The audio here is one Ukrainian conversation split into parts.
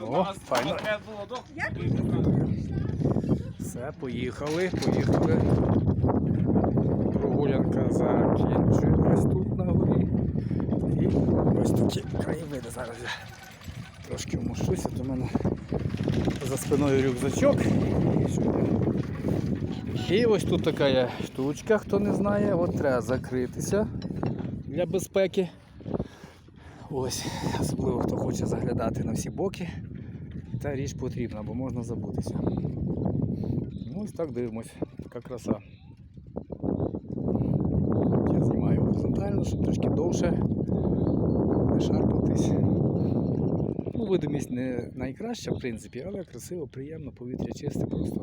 О, файно. Все, поїхали, поїхали. Прогулянка закінчилась тут на горі. І ось такі краєвиди. Зараз я трошки вмощуся, до мене за спиною рюкзачок. І? І ось тут така є штучка, хто не знає, от треба закритися для безпеки. Ось, особливо хто хоче заглядати на всі боки. Та річ потрібна, бо можна забутися. Ну, ось так дивимось. Така краса. Я знімаю горизонтально, щоб трошки довше не шарпатись. Ну, видимість не найкраща, в принципі, але красиво, приємно, повітря чисте, просто,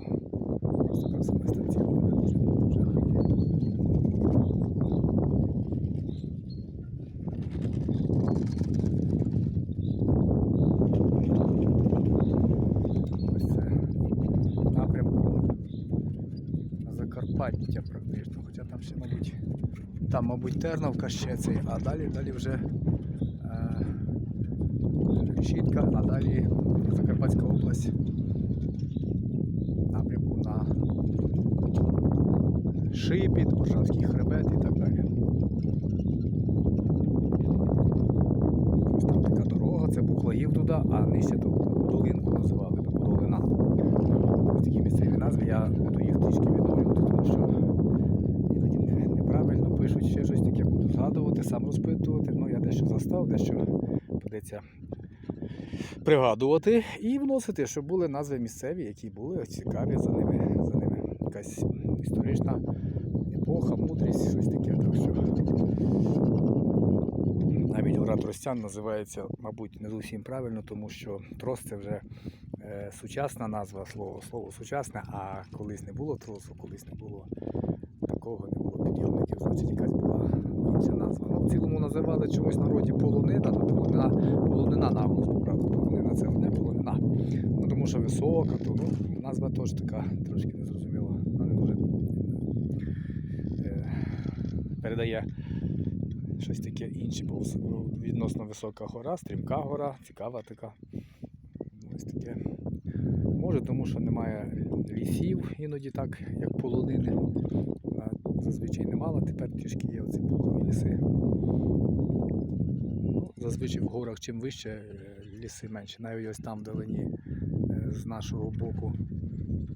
просто красива станція. Дуже, дуже гарна. Ось це напрямку на Закарпаття. Хоча там ще, мабуть, там, мабуть, Терновка ще цей, а далі, далі вже е, Решітка, а далі Закарпатська область. Напрямку на Шипіт, Боржавський хребет і так далі. Ось там така дорога, це Бухлаїв туди, а нижче то долинку називали би Подолина. Ось такі місцеві назви. Я буду їх трішки відновлювати, тому що пишуть ще щось таке, буду згадувати, сам розпитувати. Ну, я дещо застав, дещо придеться пригадувати і вносити, щоб були назви місцеві, які були цікаві за ними, за ними. Якась історична епоха, мудрість, щось таке. Так що навіть гора Тростян називається, мабуть, не зовсім правильно, тому що Трос це вже е, сучасна назва слова, слово сучасне, а колись не було тросу, колись не було такого, не було підйомників, значить якась була інша назва. Ну, в цілому називали чомусь в народі полонина, ну, полонина, полонина наголос, правда, полонина це одне полонина. Ну, тому що висока, то ну, назва теж така трошки незрозуміла, вона не дуже е, передає щось таке інше, бо відносно висока гора, стрімка гора, цікава така. Ось таке. Може, тому що немає лісів іноді так, як полонини. Зазвичай немало, тепер трішки є оці букові ліси. Ну, зазвичай в горах чим вище, е, ліси менше. Навіть ось там вдалині е, з нашого боку,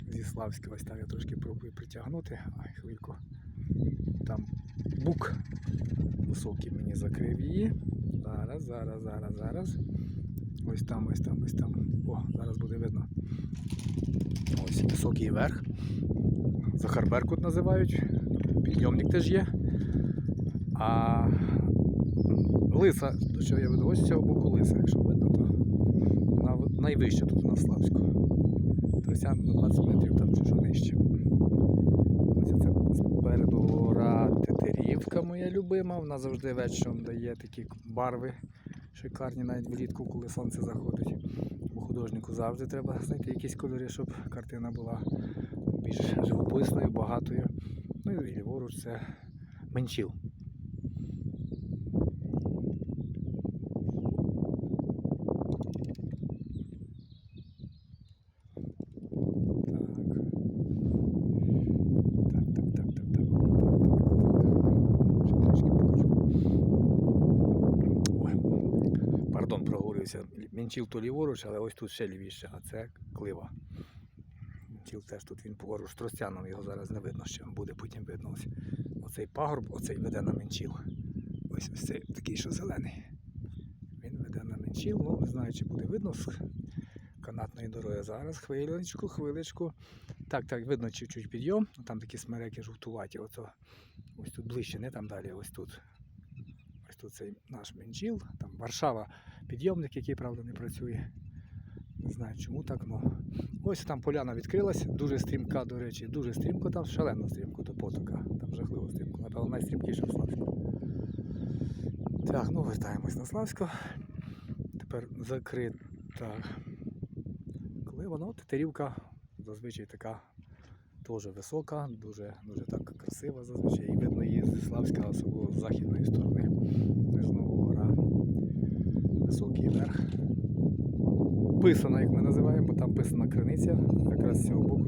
зі Славська, ось там я трошки пробую притягнути. Ай, хвильку. Там бук високий мені закрив її. Зараз, зараз, зараз, зараз. Ось там, ось там, ось там. О, зараз буде видно. Ось високий верх. Захарберкут називають. Підйомник теж є. А лиса, що я веду, ось цього боку лиса, якщо видно, то вона найвища тут на Славську. Тобто на 20 метрів там чи що нижче. Ось це спереду гора Тетерівка моя любима. Вона завжди вечором дає такі барви шикарні навіть влітку, коли сонце заходить. Бо художнику завжди треба знайти якісь кольори, щоб картина була більш живописною, Пардон, проговорився. Мінчіл то ліворуч, але ось тут ще лівіше, а це клива. Мінчіл теж тут він поруч Тростяном, його зараз не видно, що буде потім видно. Ось. Оцей пагорб, оцей веде на Мінчіл. Ось ось цей такий, що зелений. Він веде на Мінчіл, ну не знаю, чи буде видно з канатної дороги. Зараз хвилиночку, хвиличку. Так, так, видно чуть-чуть підйом. Ну, Там такі смереки жовтуваті. Ото, ось тут ближче, не там далі, ось тут. Ось тут цей наш Менчіл, там Варшава, підйомник, який, правда, не працює. Не знаю чому так, ну. Ось там поляна відкрилась, дуже стрімка, до речі, дуже стрімко, там шалено стрімко до потока. Там жахливо стрімко. Напевно, найстрімкіше в Славську. Так, ну вертаємось на Славську. Тепер закрита клива. Ну, тетерівка зазвичай така дуже висока, дуже, дуже так красива зазвичай. І видно її з Славська, особливо з західної сторони. Це знову гора. Високий верх. Писана, як ми називаємо, бо там писана криниця, якраз з цього боку